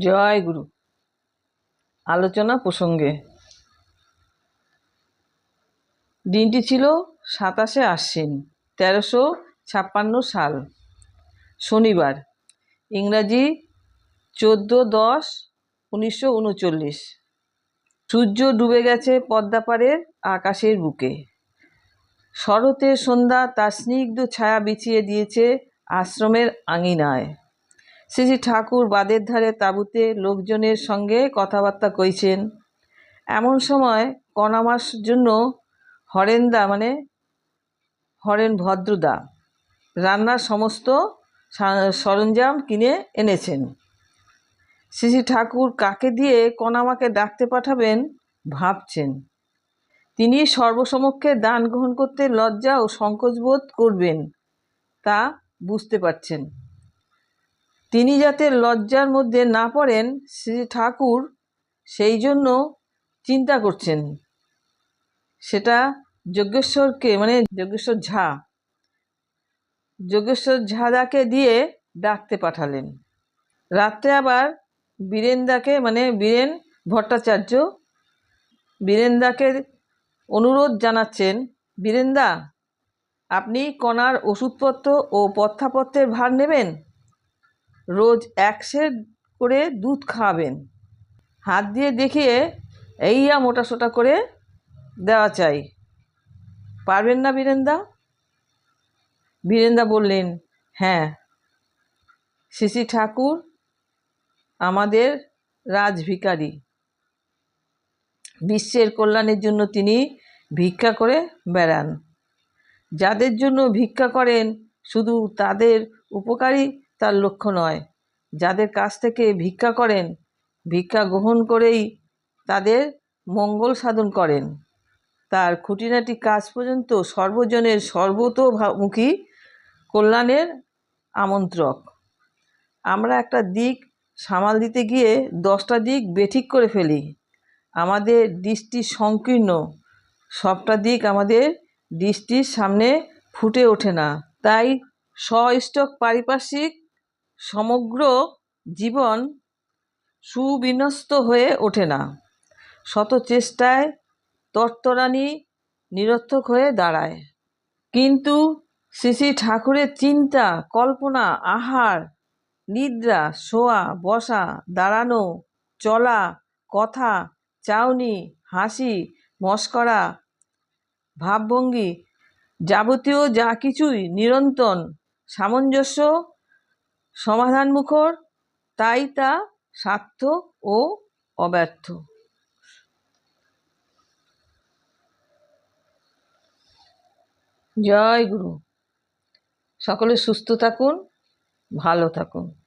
জয় গুরু। আলোচনা প্রসঙ্গে। দিনটি ছিল সাতাশে আশ্বিন, তেরোশো ছাপ্পান্ন সাল। শনিবার, ইংরাজি চোদ্দ দশ উনিশশো উনচল্লিশ। সূর্য ডুবে গেছে পদ্মাপাড়ের আকাশের বুকে। শরতের সন্ধ্যা তার স্নিগ্ধ ছায়া বিছিয়ে দিয়েছে আশ্রমের আঙিনায়। শ্রী শ্রী ঠাকুর বাদের ধারে তাঁবুতে লোকজনের সঙ্গে কথাবার্তা কইছেন। এমন সময় কণামাস জন্য হরেন্দা মানে হরেন ভদ্রদা রান্নার সমস্ত সরঞ্জাম কিনে এনেছেন। শ্রী শ্রী ঠাকুর কাকে দিয়ে কণামাকে ডাকতে পাঠাবেন ভাবছেন। তিনি সর্বসমক্ষে দান গ্রহণ করতে লজ্জা ও সংকোচ বোধ করবেন তা বুঝতে পারছেন। তিনি যাতে লজ্জার মধ্যে না পড়েন, শ্রী ঠাকুর সেই জন্য চিন্তা করছেন। সেটা যজ্ঞেশ্বরকে মানে যজ্ঞেশ্বর ঝা যজ্ঞেশ্বর ঝাদাকে দিয়ে ডাকতে পাঠালেন। রাত্রে আবার বীরেন্দাকে মানে বীরেন ভট্টাচার্য বীরেন্দাকে অনুরোধ জানাচ্ছেন বীরেন্দা আপনি কণার ওষুধপত্র ও পথ্যাপত্রের ভার নেবেন? রোজ এক সের করে দুধ খাওয়াবেন। হাত দিয়ে দেখিয়ে এইয়া মোটা সোটা করে দেওয়া চাই। পারবেন না বীরেন্দা? বীরেন্দা বললেন হ্যাঁ শিশি ঠাকুর আমাদের রাজভিকারী। বিশ্বের কল্যাণের জন্য তিনি ভিক্ষা করে বেড়ান। যাদের জন্য ভিক্ষা করেন, শুধু তাদের উপকারী তার লক্ষ্য নয়। যাদের কাছ থেকে ভিক্ষা করেন, ভিক্ষা গ্রহণ করেই তাদের মঙ্গল সাধন করেন। তার খুঁটিনাটি কাজ পর্যন্ত সর্বজনের সর্বতোমুখী কল্যাণের আমন্ত্রক। আমরা একটা দিক সামাল দিতে গিয়ে দশটা দিক বেঠিক করে ফেলি। আমাদের দৃষ্টি সংকীর্ণ। সবটা দিক আমাদের দৃষ্টির সামনে ফুটে ওঠে না। তাই সস্টক পারিপার্শ্বিক সমগ্র জীবন সুবিন্যস্ত হয়ে ওঠে না। শত চেষ্টায় তত্ত্বরানী নিরর্থক হয়ে দাঁড়ায়। কিন্তু শ্রী শ্রী ঠাকুরের চিন্তা, কল্পনা, আহার, নিদ্রা, শোয়া, বসা, দাঁড়ানো, চলা, কথা, চাউনি, হাসি, মস্করা, ভাবভঙ্গি যাবতীয় যা কিছুই নিরন্তর সামঞ্জস্য সমাধানমুখর তাই তা স্বার্থ ও অব্যর্থ। জয় গুরু। সকলে সুস্থ থাকুন ভালো থাকুন।